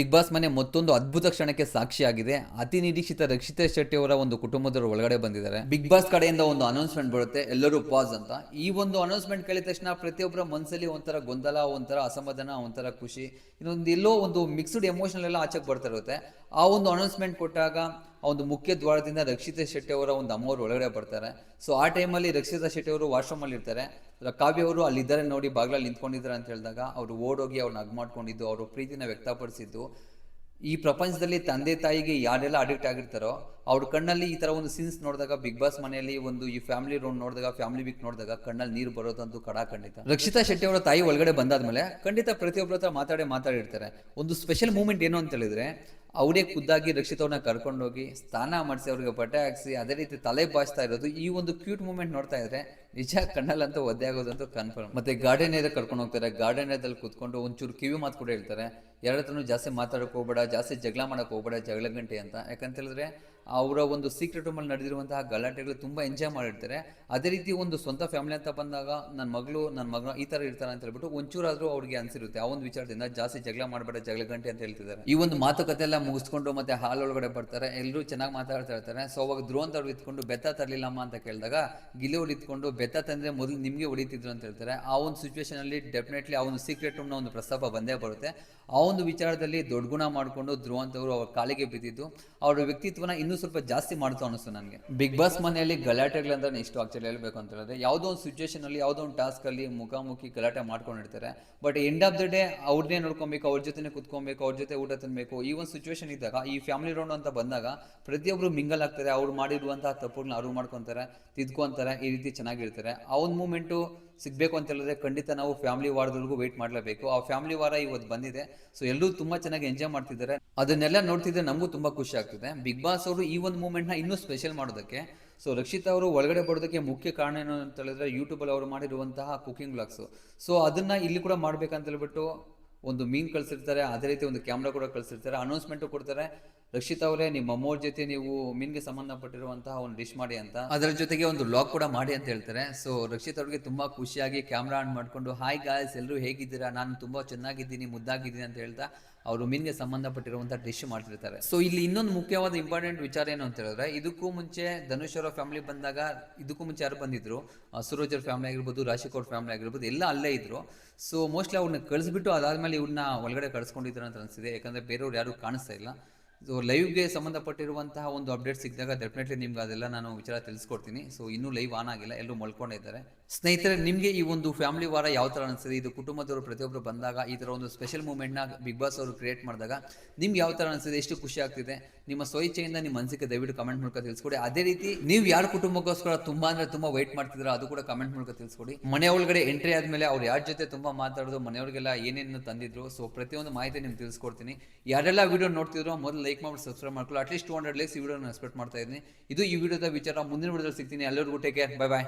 Big boss ಮನೆ ಮತ್ತೊಂದು ಅದ್ಭುತ ಕ್ಷಣಕ್ಕೆ ಸಾಕ್ಷಿಯಾಗಿದೆ. ಅತಿ ನಿರೀಕ್ಷಿತ ರಕ್ಷಿತಾ ಶೆಟ್ಟಿ ಅವರ ಒಂದು ಕುಟುಂಬದವರು ಒಳಗಡೆ ಬಂದಿದ್ದಾರೆ. ಬಿಗ್ ಬಾಸ್ ಕಡೆಯಿಂದ ಒಂದು ಅನೌನ್ಸ್ಮೆಂಟ್ ಬರುತ್ತೆ. ಎಲ್ಲರೂ ಪಾಸ್ ಅಂತ. ಈ ಒಂದು ಅನೌನ್ಸ್ಮೆಂಟ್ ಕೇಳಿದ ತಕ್ಷಣ ಪ್ರತಿಯೊಬ್ಬರ ಮನಸ್ಸಲ್ಲಿ ಒಂಥರ ಗೊಂದಲ, ಒಂಥರ ಅಸಮಾಧಾನ, ಒಂಥರ ಖುಷಿ. ಇನ್ನೊಂದು ಎಲ್ಲೋ ಒಂದು ಮಿಕ್ಸ್ಡ್ ಎಮೋಷನಲ್ ಎಲ್ಲ ಆಚೆಗೆ ಬರ್ತಾ ಇರುತ್ತೆ. ಆ ಒಂದು ಅನೌನ್ಸ್ಮೆಂಟ್ ಕೊಟ್ಟಾಗ ಆ ಒಂದು ಮುಖ್ಯ ದ್ವಾರದಿಂದ ರಕ್ಷಿತಾ ಶೆಟ್ಟಿ ಅವರ ಒಂದು ಅಮ್ಮವರು ಒಳಗಡೆ ಬರ್ತಾರೆ. ಸೊ ಆ ಟೈಮಲ್ಲಿ ರಕ್ಷಿತಾ ಶೆಟ್ಟಿ ಅವರು ವಾಶ್ರೂಮ್ ಅಲ್ಲಿ ಇರ್ತಾರೆ. ಕಾವ್ಯ ಅವರು ಅಲ್ಲಿದ್ದಾರೆ ನೋಡಿ, ಬಾಗ್ಲಲ್ಲಿ ನಿಂತ್ಕೊಂಡಿದ್ದಾರೆ ಅಂತ ಹೇಳಿದಾಗ ಅವರು ಓಡೋಗಿ ಅವ್ರನ್ನ ಅಗ್ ಮಾಡ್ಕೊಂಡಿದ್ದು, ಅವರು ಪ್ರೀತಿನ ವ್ಯಕ್ತಪಡಿಸಿದ್ದು. ಈ ಪ್ರಪಂಚದಲ್ಲಿ ತಂದೆ ತಾಯಿಗೆ ಯಾರೆಲ್ಲ ಅಡಿಕ್ಟ್ ಆಗಿರ್ತಾರೋ, ಅವ್ರ ಕಣ್ಣಲ್ಲಿ ಈ ಥರ ಒಂದು ಸೀನ್ಸ್ ನೋಡಿದಾಗ ಬಿಗ್ ಬಾಸ್ ಮನೆಯಲ್ಲಿ ಒಂದು ಈ ಫ್ಯಾಮಿಲಿ ರೋಡ್ ನೋಡಿದಾಗ ಫ್ಯಾಮಿಲಿ ವೀಕ್ ನೋಡಿದಾಗ ಕಣ್ಣಲ್ಲಿ ನೀರು ಬರೋದಂತೂ ಕಡಾ ಖಂಡಿತ ರಕ್ಷಿತಾ ಶೆಟ್ಟಿ ಅವರ ತಾಯಿ ಒಳಗಡೆ ಬಂದಾದ್ಮೇಲೆ ಖಂಡಿತ ಪ್ರತಿಯೊಬ್ಬರ ಹತ್ರ ಮಾತಾಡೇ ಮಾತಾಡಿರ್ತಾರೆ ಒಂದು ಸ್ಪೆಷಲ್ ಮೂಮೆಂಟ್ ಏನು ಅಂತ ಹೇಳಿದ್ರೆ ಅವರೇ ಖುದ್ದಾಗಿ ರಕ್ಷಿತವನ್ನ ಕರ್ಕೊಂಡೋಗಿ ಸ್ನಾನ ಮಾಡಿಸಿ ಅವ್ರಿಗೆ ಬಟ್ಟೆ ಹಾಕಿಸಿ, ಅದೇ ರೀತಿ ತಲೆ ಬಾಚ್ತಾ ಇರೋದು, ಈ ಒಂದು ಕ್ಯೂಟ್ ಮೂಮೆಂಟ್ ನೋಡ್ತಾ ಇದ್ರೆ ನಿಜ ಕಣ್ಣಲ್ಲಂತೂ ಒದ್ದೆ ಆಗೋದಂತೂ ಕನ್ಫರ್ಮ್ ಮತ್ತೆ ಗಾರ್ಡನ್ ಏರಿಯಾ ಕರ್ಕೊಂಡು ಹೋಗ್ತಾರೆ, ಗಾರ್ಡನ್ ಏರಿಯಾದಲ್ಲಿ ಕುತ್ಕೊಂಡು ಒಂಚೂರು ಕಿವಿ ಮಾತು ಕೂಡ ಹೇಳ್ತಾರೆ. ಯಾರ ಜಾಸ್ತಿ ಮಾತಾಡೋಕೆ ಹೋಗ್ಬೇಡ, ಜಾಸ್ತಿ ಜಗಳ ಮಾಡೋಕೆ ಹೋಗ್ಬೇಡ, ಜಗಳ ಗಂಟೆ ಅಂತ. ಯಾಕಂತ ಹೇಳಿದ್ರೆ ಅವರ ಒಂದು ಸೀಕ್ರೆಟ್ ರೂಮಲ್ಲಿ ನಡೆದಿರುವಂತಹ ಗಲಾಟೆಗಳು ತುಂಬ ಎಂಜಾಯ್ ಮಾಡಿರ್ತಾರೆ. ಅದೇ ರೀತಿ ಒಂದು ಸ್ವಂತ ಫ್ಯಾಮಿಲಿ ಅಂತ ಬಂದಾಗ ನನ್ನ ಮಗಳು ನನ್ನ ಮಗ ಈ ಥರ ಇರ್ತಾರೆ ಅಂತ ಹೇಳ್ಬಿಟ್ಟು ಒಂಚೂರಾದರೂ ಅವ್ರಿಗೆ ಅನ್ಸಿರುತ್ತೆ. ಆ ಒಂದು ವಿಚಾರದಿಂದ ಜಾಸ್ತಿ ಜಗಳ ಮಾಡಬೇಡ ಜಗಳ ಗಂಟೆ ಅಂತ ಹೇಳ್ತಿದ್ದಾರೆ. ಈ ಒಂದು ಮಾತುಕತೆ ಎಲ್ಲ ಮುಗಿಸ್ಕೊಂಡು ಮತ್ತೆ ಹಾಲ್ ಒಳಗಡೆ ಬರ್ತಾರೆ. ಎಲ್ಲರೂ ಚೆನ್ನಾಗಿ ಮಾತಾಡ್ತಾ ಇರ್ತಾರೆ. ಸೊ ಅವಾಗ ಧ್ರುವಂತ ಅವ್ರು ಇತ್ಕೊಂಡು ಬೆತ್ತ ತರಲಿಲ್ಲಮ್ಮ ಅಂತ ಕೇಳಿದಾಗ ಗಿಲೆ ಅವ್ರು ಇತ್ಕೊಂಡು ಬೆತ್ತ ತಂದ್ರೆ ಮೊದಲು ನಿಮಗೆ ಹೊಡಿತಿದ್ರು ಅಂತ ಹೇಳ್ತಾರೆ. ಆ ಒಂದು ಸಿಚುವೇಶನ್ ಅಲ್ಲಿ ಡೆಫಿನೆಟ್ಲಿ ಆ ಒಂದು ಸೀಕ್ರೆಟ್ ರೂಮ್ನ ಒಂದು ಪ್ರಸ್ತಾಪ ಬಂದೇ ಬರುತ್ತೆ. ಆ ಒಂದು ವಿಚಾರದಲ್ಲಿ ದೊಡ್ಡ ಗುಣ ಮಾಡಿಕೊಂಡು ಧ್ರುವಂತ್ ಅವರು ಅವ್ರ ಕಾಲಿಗೆ ಬಿದ್ದಿದ್ದು, ಅವರ ವ್ಯಕ್ತಿತ್ವನ ಇನ್ನೂ ಸ್ವಲ್ಪ ಜಾಸ್ತಿ ಮಾಡ್ತು ಅನಿಸ್ತು ನನಗೆ. ಬಿಗ್ ಬಾಸ್ ಮನೆಯಲ್ಲಿ ಗಲಾಟೆಗಳಂದ್ರೆ ಇಷ್ಟು ಆಕ್ಚುಲಿ ಹೇಳ್ಬೇಕು ಅಂತ ಹೇಳಿದ್ರೆ ಯಾವುದೋ ಒಂದು ಸಿಚುವೇಶನ್ ಅಲ್ಲಿ ಯಾವುದೋ ಒಂದು ಟಾಸ್ಕ್ ಅಲ್ಲಿ ಮುಖಾಮುಖಿ ಗಲಾಟೆ ಮಾಡ್ಕೊಂಡಿರ್ತಾರೆ. But end of the day ಅವ್ರನ್ನೇ ನೋಡ್ಕೊಬೇಕು ಅವ್ರ ಜೊತೆನೇ ಕುತ್ಕೊಬೇಕು ಅವ್ರ ಜೊತೆ ಊಟ ತಿನ್ಬೇಕು. ಈ ಒಂದು ಸಿಚುವೇಶನ್ ಇದ್ದಾಗ ಈ ಫ್ಯಾಮಿಲಿ ರೌಂಡ್ ಅಂತ ಬಂದಾಗ ಪ್ರತಿಯೊಬ್ಬರು ಮಿಂಗಲ್ ಆಗ್ತಾರೆ. ಅವ್ರು ಮಾಡಿರುವಂತಹ ತಪ್ಪುಗಳನ್ನ ಅರಿವು ಮಾಡ್ಕೊತಾರೆ ತಿದ್ಕೊಂತಾರೆ ಈ ರೀತಿ ಚೆನ್ನಾಗಿರ್ತಾರೆ. ಆ ಒಂದು ಮೂಮೆಂಟು ಸಿಗ್ಬೇಕು ಅಂತ ಹೇಳಿದ್ರೆ ಖಂಡಿತ ನಾವು ಫ್ಯಾಮಿಲಿ ವಾರದವರೆಗೂ ವೆಯ್ಟ್ ಮಾಡಲೇಬೇಕು. ಆ ಫ್ಯಾಮಿಲಿ ವಾರ ಇವತ್ತು ಬಂದಿದೆ. ಸೊ ಎಲ್ಲರೂ ತುಂಬಾ ಚೆನ್ನಾಗಿ ಎಂಜಾಯ್ ಮಾಡ್ತಿದ್ದಾರೆ. ಅದನ್ನೆಲ್ಲ ನೋಡ್ತಿದ್ರೆ ನಮಗೂ ತುಂಬಾ ಖುಷಿ ಆಗ್ತಿದೆ. ಬಿಗ್ ಬಾಸ್ ಅವರು ಈ ಒಂದು ಮೂಮೆಂಟ್ನ ಇನ್ನೂ ಸ್ಪೆಷಲ್ ಮಾಡೋದಕ್ಕೆ. ಸೊ ರಕ್ಷಿತಾ ಅವರು ಒಳಗಡೆ ಬರೋದಕ್ಕೆ ಮುಖ್ಯ ಕಾರಣ ಏನು ಅಂತ ಹೇಳಿದ್ರೆ ಯೂಟ್ಯೂಬಲ್ಲಿ ಅವರು ಮಾಡಿರುವಂತಹ ಕುಕಿಂಗ್ ಬ್ಲಾಗ್ಸು ಸೊ ಅದನ್ನು ಇಲ್ಲಿ ಕೂಡ ಮಾಡ್ಬೇಕಂತ ಹೇಳ್ಬಿಟ್ಟು ಒಂದು ಮೀನ್ ಕಳಿಸಿರ್ತಾರೆ. ಅದೇ ರೀತಿ ಒಂದು ಕ್ಯಾಮ್ರಾ ಕೂಡ ಕಳಿಸಿರ್ತಾರೆ. ಅನೌನ್ಸ್ಮೆಂಟು ಕೊಡ್ತಾರೆ. ರಕ್ಷಿತಾ ಅವರೇ ನಿಮ್ಮ ಅಮ್ಮೋರ್ ಜೊತೆ ನೀವು ಮೀನ್ಗೆ ಸಂಬಂಧಪಟ್ಟಿರುವಂತಹ ಒಂದು ಡಿಶ್ ಮಾಡಿ ಅಂತ. ಅದರ ಜೊತೆಗೆ ಒಂದು ಲಾಗ್ ಕೂಡ ಮಾಡಿ ಅಂತ ಹೇಳ್ತಾರೆ. ಸೊ ರಕ್ಷಿತ್ ಅವ್ರಿಗೆ ತುಂಬಾ ಖುಷಿಯಾಗಿ ಕ್ಯಾಮ್ರಾ ಆನ್ ಮಾಡ್ಕೊಂಡು ಹಾಯ್ ಗಾಯ್ಸ್ ಎಲ್ಲರೂ ಹೇಗಿದ್ದೀರಾ? ನಾನು ತುಂಬಾ ಚೆನ್ನಾಗಿದ್ದೀನಿ, ಮುದ್ದಾಗಿದ್ದೀನಿ ಅಂತ ಹೇಳ್ತಾ ಅವರು ಮೀನ್ಗೆ ಸಂಬಂಧಪಟ್ಟಿರುವಂತಹ ಡಿಶ್ ಮಾಡ್ತಿರ್ತಾರೆ. ಸೊ ಇಲ್ಲಿ ಇನ್ನೊಂದು ಮುಖ್ಯವಾದ ಇಂಪಾರ್ಟೆಂಟ್ ವಿಚಾರ ಏನು ಅಂತ ಹೇಳಿದ್ರೆ, ಇದಕ್ಕೂ ಮುಂಚೆ ಧನುಷ್ ಅವರ ಫ್ಯಾಮಿಲಿ ಬಂದಾಗ, ಇದಕ್ಕೂ ಮುಂಚೆ ಯಾರು ಬಂದಿದ್ರು? ಸುರೋಜ್ ಅವ್ರ ಫ್ಯಾಮಿಲಿ ಆಗಿರ್ಬೋದು ರಾಶಿಕೌರ್ ಫ್ಯಾಮಿಲಿ ಆಗಿರ್ಬೋದು, ಎಲ್ಲ ಅಲ್ಲೇ ಇದ್ರು. ಸೊ ಮೋಸ್ಟ್ಲಿ ಅವ್ರನ್ನ ಕಳಿಸ್ಬಿಟ್ಟು ಅದಾದ್ಮೇಲೆ ಇವ್ರನ್ನ ಒಳಗಡೆ ಕಳ್ಸ್ಕೊಂಡಿದ್ರು ಅಂತ ಅನಿಸ್ತಿದೆ. ಯಾಕಂದ್ರೆ ಬೇರೆಯವ್ರು ಯಾರು ಕಾಣಿಸ್ತಾ ಇಲ್ಲ. ಸೊ ಲೈವ್ಗೆ ಸಂಬಂಧಪಟ್ಟಿರುವಂತಹ ಒಂದು ಅಪ್ಡೇಟ್ ಸಿಕ್ಕಿದಾಗ ಡೆಫಿನೆಟ್ಲಿ ನಿಮ್ಗೆ ಅದೆಲ್ಲ ನಾನು ವಿಚಾರ ತಿಳಿಸ್ಕೊಡ್ತೀನಿ. ಸೊ ಇನ್ನೂ ಲೈವ್ ಆನ್ ಆಗಿಲ್ಲ, ಎಲ್ಲರೂ ಮಲ್ಕೊಂಡಿದ್ದಾರೆ ಸ್ನೇಹಿತರೆ, ನಿಮಗೆ ಈ ಒಂದು ಫ್ಯಾಮಿಲಿ ವಾರ ಯಾವ ಥರ ಅನಿಸ್ತದೆ ಇದು ಕುಟುಂಬದವರು ಪ್ರತಿಯೊಬ್ಬರು ಬಂದಾಗ, ಈ ಥರ ಒಂದು ಸ್ಪೆಷಲ್ ಮೂಮೆಂಟ್ನ ಬಿಗ್ ಬಾಸ್ ಅವರು ಕ್ರಿಯೇಟ್ ಮಾಡಿದಾಗ ನಿಮ್ಗೆ ಯಾವ ಥರ ಅನಿಸ್ತದೆ ಎಷ್ಟು ಖುಷಿ ಆಗ್ತಿದೆ? ನಿಮ್ಮ ಸ್ವಇಚ್ಛೆಯಿಂದ, ನಿಮ್ಮ ಮನಸ್ಸಿಗೆ ದಯವಿಟ್ಟು ಕಮೆಂಟ್ ಮೂಲಕ ತಿಳಿಸ್ಕೊಡಿ. ಅದೇ ರೀತಿ ನೀವು ಯಾರು ಕುಟುಂಬಕ್ಕೋಸ್ಕರ ತುಂಬ ಅಂದರೆ ತುಂಬ ವೆಯ್ಟ್ ಮಾಡ್ತಿದ್ರ ಅದು ಕೂಡ ಕಮೆಂಟ್ ಮೂಲಕ ತಿಳಿಸ್ಕೊಡಿ. ಮನೆ ಒಳಗಡೆ ಎಂಟ್ರಿ ಆದಮೇಲೆ ಅವ್ರು ಯಾರ ಜೊತೆ ತುಂಬ ಮಾತಾಡೋದು, ಮನೆಯವ್ರಿಗೆಲ್ಲ ಏನೇನು ತಂದಿದ್ರು ಸೊ ಪ್ರತಿಯೊಂದು ಮಾಹಿತಿ ನಿಮ್ಗೆ ತಿಳಿಸ್ಕೊಡ್ತೀನಿ. ಯಾರೆಲ್ಲ ವಿಡಿಯೋ ನೋಡ್ತಿದ್ರು ಮೊದಲು ಲೈಕ್ ಮಾಡಿ ಸಬ್ಸ್ಕ್ರೈಬ್ ಮಾಡ್ಕೊಳ್ಳಿ. ಅಟ್ಲೀಸ್ಟ್ ಟೂ ಹಂಡ್ರೆಡ್ ಲೈಕ್ಸ್ ಈ ವಿಡಿಯೋನ ಎಕ್ಸ್ಪೆಕ್ಟ್ ಮಾಡ್ತಾ ಇದ್ದೀನಿ. ಇದು ಈ ವಿಡಿಯೋದ ವಿಚಾರ. ಮುಂದಿನ ವಿಡಿಯೋದಲ್ಲಿ ಸಿಗ್ತೀನಿ. ಎಲ್ಲರಿಗೂ ಟೇಕ್ ಕೇರ್ ಬೈ ಬಾಯ್